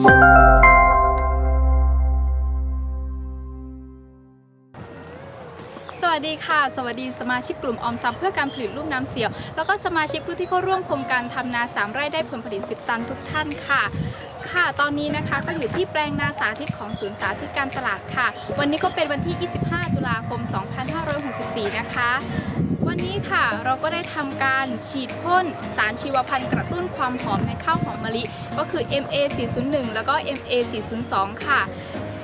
สวัสดีค่ะ สวัสดีสมาชิกกลุ่มออมทรัพย์เพื่อการผลิตลูกน้ำเสียว แล้วก็สมาชิกผู้ที่เข้าร่วมโครงการทำนาสามไร่ได้ผลผลิต 10 ตันทุกท่านค่ะ ค่ะ ตอนนี้นะคะก็อยู่ที่แปลงนาสาธิตของศูนย์สาธิตการตลาดค่ะ วันนี้ก็เป็นวันที่ 25 ตุลาคม 2564 นะคะ วันนี้ค่ะเราก็ได้ทำการฉีดพ่นสารชีวพันธุ์กระตุ้นความหอมในข้าวหอมมะลิ ก็คือ MA 401 แล้วก็ MA 402 ค่ะ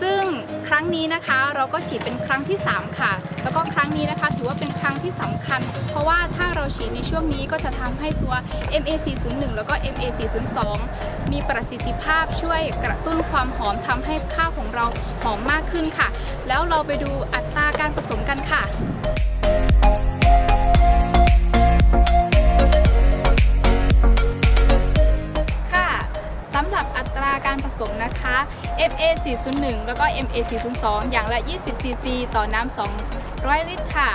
ซึ่งครั้งนี้นะคะเราก็ฉีดเป็นครั้งที่ 3 ค่ะ แล้วก็ครั้งนี้นะคะถือว่าเป็นครั้งที่สำคัญ เพราะว่าถ้าเราฉีดในช่วงนี้ก็จะทำให้ตัว MA 401 แล้วก็ MA 402 มีประสิทธิภาพช่วยกระตุ้นความหอมทำให้ข้าวของเราหอมมากขึ้นค่ะ แล้วเราไปดูอัตราการผสมกันค่ะค่ะสำหรับอัตราการผสมนะคะ MA 401 แล้วก็ MA 402 อย่างละ 20ซีซีต่อน้ำ200 ลิตรค่ะ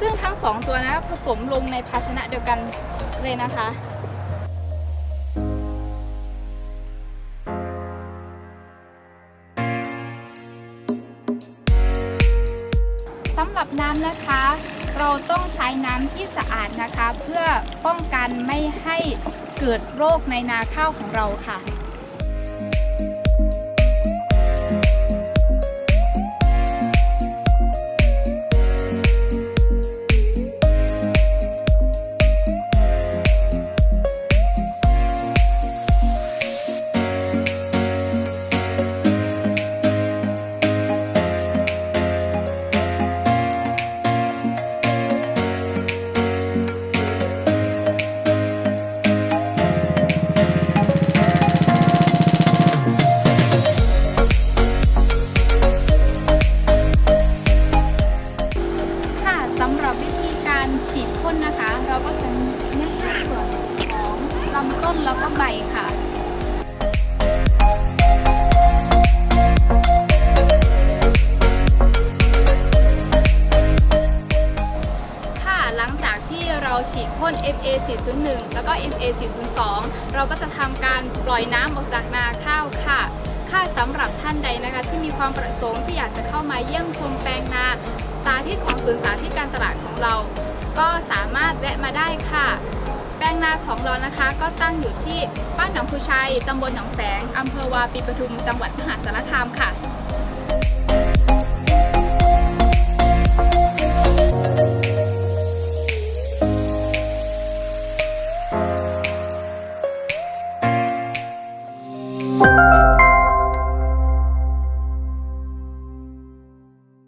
ซึ่งทั้ง 2 ตัวนะผสมลงในภาชนะเดียวกันเลยนะคะสำหรับน้ำนะคะ เราต้องใช้น้ำที่สะอาดนะคะ เพื่อป้องกันไม่ให้เกิดโรคในนาข้าวของเราค่ะ สำหรับวิธีการฉีดพ่นนะคะ เราก็จะเน้นในส่วนของลำต้นแล้วก็ใบค่ะค่ะหลังจากที่เราฉีดพ่น FA 401 แล้วก็ MA 402 เราก็จะทำการปล่อยน้ำออกจากนาข้าวค่ะ ค่ะสำหรับท่านใดนะคะ ที่มีความประสงค์ที่อยากจะเข้ามาเยี่ยมชมแปลงนาสาธิต ศูนย์สาธิตการตลาดของเรา ก็สามารถแวะมาได้ค่ะ แปลงนาของเรานะคะ ก็ตั้งอยู่ที่บ้านหนองคูชัยตำบลหนองแสงอำเภอวาปีปทุม จังหวัดมหาสารคามค่ะ